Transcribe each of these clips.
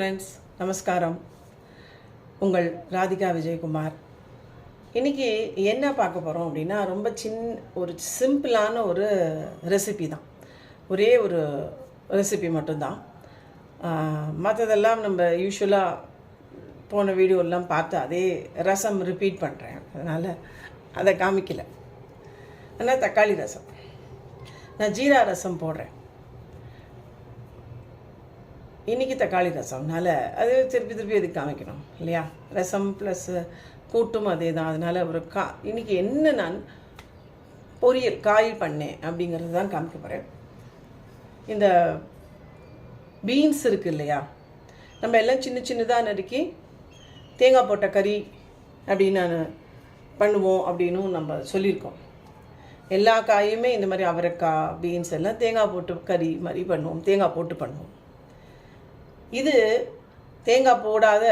Friends நமஸ்காரம். உங்கள் ராதிகா விஜயகுமார். இன்றைக்கி என்ன பார்க்க போகிறோம் அப்படின்னா ரொம்ப சின் ஒரு சிம்பிளான ஒரு ரெசிபி தான். ஒரே ஒரு ரெசிபி மட்டும்தான். மற்றதெல்லாம் நம்ம யூஸ்வலாக போன வீடியோலாம் பார்த்து அதே ரசம் ரிப்பீட் பண்ணுறேன் அதனால் அதை காமிக்கலை. ஆனால் தக்காளி ரசம். நான் ஜீரா ரசம் போடுறேன். இன்றைக்கி தக்காளி ரசம்னால அது திருப்பி திருப்பி எதுக்கு காமிக்கணும் இல்லையா? ரசம் ப்ளஸ் கூட்டும் அதே தான் அதனால் ஒரு கா இன்றைக்கி என்ன நான் பொரியல் காய் பண்ணேன் அப்படிங்கிறது தான் காமிக்க போகிறேன் இந்த பீன்ஸ் இருக்குது இல்லையா? நம்ம எல்லாம் சின்ன சின்னதாக நறுக்கி தேங்காய் போட்ட கறி அப்படின்னு நான் பண்ணுவோம் அப்படின்னும் நம்ம சொல்லியிருக்கோம். எல்லா காயுமே இந்த மாதிரி அவரைக்காய் பீன்ஸ் எல்லாம் தேங்காய் போட்டு கறி மாதிரி பண்ணுவோம் தேங்காய் போட்டு பண்ணுவோம். இது தேங்காய் போடாத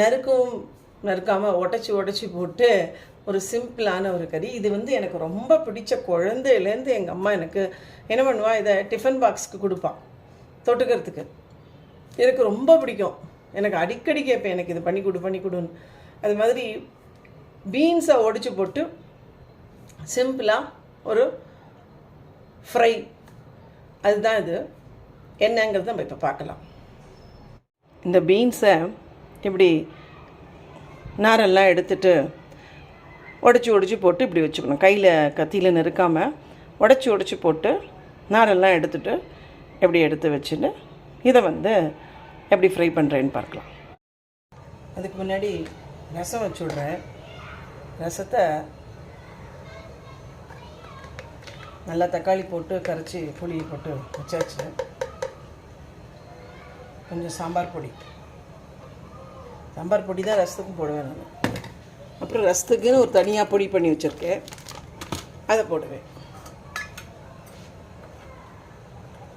நறுக்கவும் நறுக்காமல் உடச்சி உடச்சி போட்டு ஒரு சிம்பிளான ஒரு கறி. இது வந்து எனக்கு ரொம்ப பிடிச்ச குழந்தையிலேருந்து எங்கள் அம்மா எனக்கு என்ன பண்ணுவா இதை டிஃபன் பாக்ஸ்க்கு கொடுப்பான் தொட்டுக்கிறதுக்கு. எனக்கு ரொம்ப பிடிக்கும். எனக்கு அடிக்கடி கேட்பேன் எனக்கு இது பண்ணி கொடு பண்ணி கொடுன்னு. அது மாதிரி பீன்ஸை ஒடிச்சு போட்டு சிம்பிளாக ஒரு ஃப்ரை அதுதான் இது. என்னங்கிறது நம்ம இப்போ பார்க்கலாம். இந்த பீன்ஸை இப்படி நாரெல்லாம் எடுத்துட்டு உடச்சி உடச்சி போட்டு இப்படி வச்சுக்கணும். கையில் கத்தியில் நெருக்காமல் உடச்சி உடச்சி போட்டு நாரெல்லாம் எடுத்துட்டு எப்படி எடுத்து வச்சுட்டு இதை வந்து எப்படி ஃப்ரை பண்ணுறேன்னு பார்க்கலாம். அதுக்கு முன்னாடி ரசம் வச்சு விட்றேன். ரசத்தை நல்லா தக்காளி போட்டு கரைச்சி புளி போட்டு வச்சாச்சு. கொஞ்சம் சாம்பார் பொடி. சாம்பார் பொடி தான் ரசத்துக்கும் போடுவேன் நான். அப்புறம் ரசத்துக்குன்னு ஒரு தனியாக பொடி பண்ணி வச்சுருக்கேன். அதை போடுவேன்.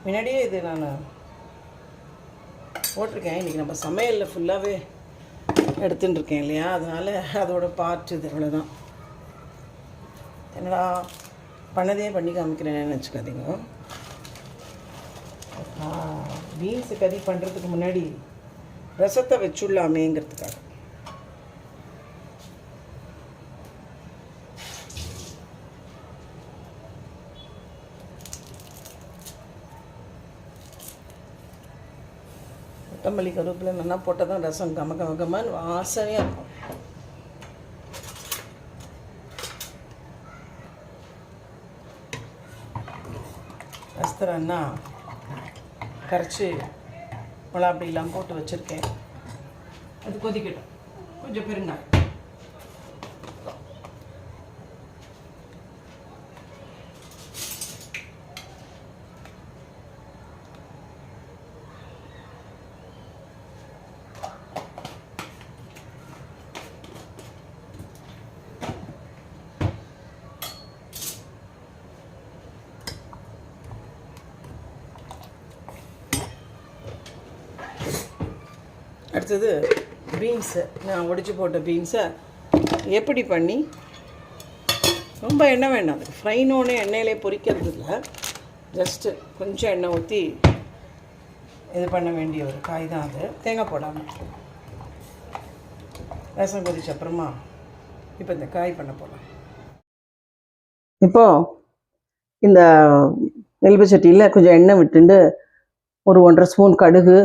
முன்னாடியே இது நான் போட்டிருக்கேன். இன்றைக்கி நம்ம சமையலில் ஃபுல்லாகவே எடுத்துன்னு இருக்கேன் இல்லையா? அதனால் அதோட பார்ட் இது அவ்வளோதான் என்னடா பண்ணதே பண்ணி காமிக்கிறேன்னு நினச்சிக்காதீங்க. பீன்ஸு கறி பண்ணுறதுக்கு முன்னாடி ரசத்தை வச்சுடலாமேங்கிறதுக்காக. கொத்தமல்லி கருவேப்பிலை நல்லா போட்டால் தான் ரசம் கம கம கமன்னு வாசனையாக இருக்கும். ரசத்துறன்னா கரைச்சி மிளகாப்பொடியெல்லாம் போட்டு வச்சுருக்கேன். அது கொதிக்கட்டும். கொஞ்சம் பெருங்காயம். அடுத்தது பீன்ஸு நான் ஒடிச்சு போட்ட பீன்ஸை எப்படி பண்ணி? ரொம்ப எண்ணெய் வேண்டாம். அதுக்கு ஃப்ரைனோன்னு எண்ணெயிலே பொரிக்கிறது இல்லை ஜஸ்ட்டு கொஞ்சம் எண்ணெய் ஊற்றி இது பண்ண வேண்டிய ஒரு காய் தான் அது. தேங்காய் போடாமல் ரசம் கொதிச்ச அப்புறமா இப்போ இந்த காய் பண்ண போகலாம் இப்போது இந்த எலும்பு சட்டியில் கொஞ்சம் எண்ணெய் விட்டுண்டு ஒரு ஒன்றரை ஸ்பூன் கடுகு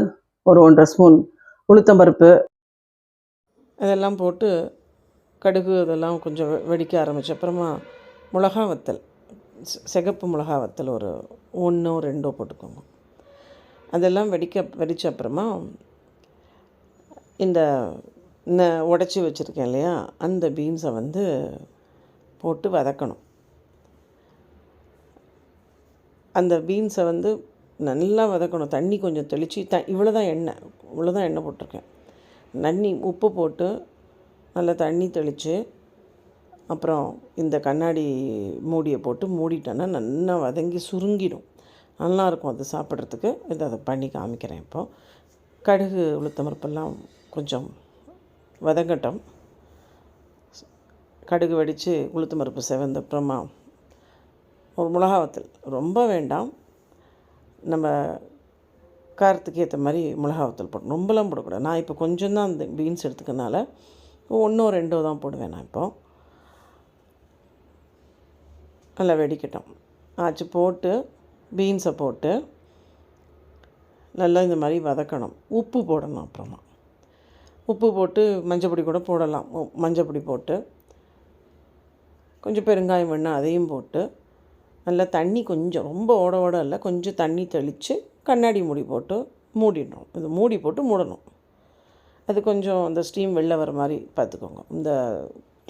ஒரு ஒன்றரை ஸ்பூன் உளுத்தம்பருப்பு. அதெல்லாம் போட்டு கடுகு அதெல்லாம் கொஞ்சம் வெடிக்க ஆரம்பிச்ச அப்புறமா மிளகா வத்தல் சிகப்பு மிளகா வத்தல் ஒரு ஒன்றோ ரெண்டோ போட்டுக்கோங்க. அதெல்லாம் வெடிக்க வெடிச்ச அப்புறமா இந்த உடச்சி வச்சுருக்கேன் இல்லையா அந்த பீன்ஸை வந்து போட்டு வதக்கணும். அந்த பீன்ஸை வந்து நல்லா வதக்கணும். தண்ணி கொஞ்சம் தெளித்து த இவ்வளோ தான் எண்ணெய் இவ்வளோ தான் எண்ணெய் போட்டிருக்கேன். தண்ணி உப்பு போட்டு நல்லா தண்ணி தெளித்து அப்புறம் இந்த கண்ணாடி மூடியை போட்டு மூடிட்டேன்னா நல்லா வதங்கி சுருங்கிடும். நல்லாயிருக்கும் அது சாப்பிட்றதுக்கு. இது அதை பண்ணி காமிக்கிறேன் இப்போது கடுகு உளுத்தமரப்பெல்லாம் கொஞ்சம் வதங்கட்டும். கடுகு வெடித்து உளுத்தமரப்பு செவந்த அப்புறமா ஒரு மிளகா வத்தல். ரொம்ப வேண்டாம். நம்ம காரத்துக்கு ஏற்ற மாதிரி மிளகாவத்தூள் போடணும். ரொம்பலாம் போடக்கூடாது. நான் இப்போ கொஞ்சம் தான் அந்த பீன்ஸ் எடுத்துக்கனால ஒன்றோ ரெண்டோ தான் போடுவேன் நான் இப்போ. நல்லா வெடிக்கட்டும். ஆச்சு போட்டு பீன்ஸை போட்டு நல்லா இந்த மாதிரி வதக்கணும். உப்பு போடணும் அப்புறமா. உப்பு போட்டு மஞ்சப்பொடி கூட போடலாம். மஞ்சப்பொடி போட்டு கொஞ்சம் பெருங்காயம் வேணும் அதையும் போட்டு நல்லா தண்ணி கொஞ்சம் ரொம்ப ஓட ஓட இல்லை கொஞ்சம் தண்ணி தெளித்து கண்ணாடி மூடி போட்டு மூடிடணும். இது மூடி போட்டு மூடணும். அது கொஞ்சம் அந்த ஸ்டீம் வெளில வர மாதிரி பார்த்துக்கோங்க. இந்த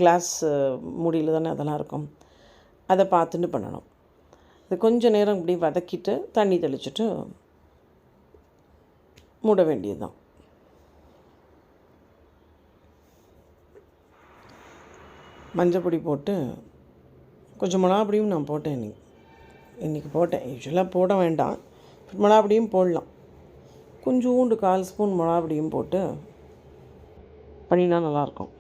கிளாஸ் மூடியில் தானே அதெல்லாம் இருக்கும். அதை பார்த்துட்டு பண்ணணும். அது கொஞ்சம் நேரம் இப்படி வதக்கிட்டு தண்ணி தெளிச்சுட்டு மூட வேண்டியது தான் மஞ்சப்பொடி போட்டு கொஞ்சம் மிளகாப்பொடியும் நான் போட்டேன் இன்னைக்கு. இன்றைக்கி போட்டேன். யூஸ்வலாக போட வேண்டாம். மிளகாப்பொடியும் போடலாம். கொஞ்சோண்டு கால் ஸ்பூன் மிளகாப்பொடியும் போட்டு பண்ணினா நல்லாயிருக்கும்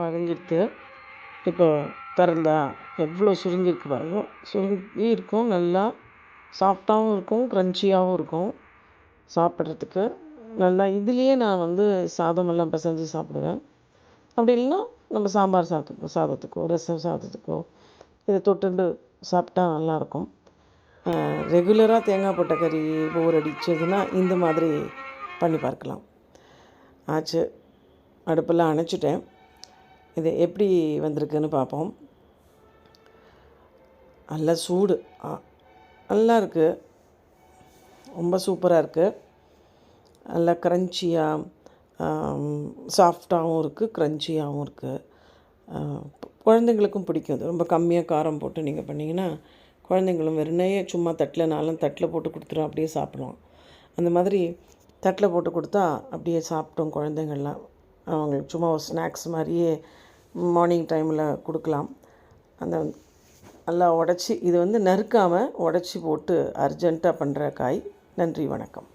வதங்கிடுத்து இப்போ திறந்தா எவ்வளோ சுருங்கியிருக்கு பாருங்க. சுருங்கி இருக்கும் நல்லா சாஃப்டாகவும் இருக்கும் க்ரன்ச்சியாகவும் இருக்கும் சாப்பிட்றதுக்கு. நல்லா இதுலேயே நான் வந்து சாதமெல்லாம் பிசைஞ்சு சாப்பிடுவேன். அப்படி இல்லைன்னா நம்ம சாம்பார் சாதத்துக்கோ சாதத்துக்கோ ரசம் சாதத்துக்கோ இதை தொட்டுண்டு சாப்பிட்டா நல்லாயிருக்கும். ரெகுலராக தேங்காய் போட்ட கறி போர் அடிச்சதுன்னா இந்த மாதிரி பண்ணி பார்க்கலாம். ஆச்சு அடுப்பெல்லாம் அணைச்சிட்டேன். இது எப்படி வந்திருக்குன்னு பார்ப்போம். நல்லா சூடு. நல்லா இருக்குது ரொம்ப சூப்பராக இருக்குது நல்லா க்ரன்ச்சியாக சாஃப்டாகவும் இருக்குது க்ரன்ச்சியாகவும் இருக்குது குழந்தைங்களுக்கும் பிடிக்கும் அது ரொம்ப கம்மியாக காரம் போட்டு நீங்கள் பண்ணிங்கன்னா குழந்தைங்களும் வெறுனையே சும்மா தட்டில் தட்டில் போட்டு கொடுத்துரும் அப்படியே சாப்பிடுவோம் அந்த மாதிரி தட்டில் போட்டு கொடுத்தா அப்படியே சாப்பிட்டோம் குழந்தைங்கள்லாம். அவங்களுக்கு சும்மா ஒரு ஸ்நாக்ஸ் மாதிரியே மார்னிங் டைமில் கொடுக்கலாம். அந்த நல்லா உடச்சி இது வந்து நறுக்காமல் உடச்சி போட்டு அர்ஜெண்ட்டாக பண்ணுற காய். நன்றி வணக்கம்.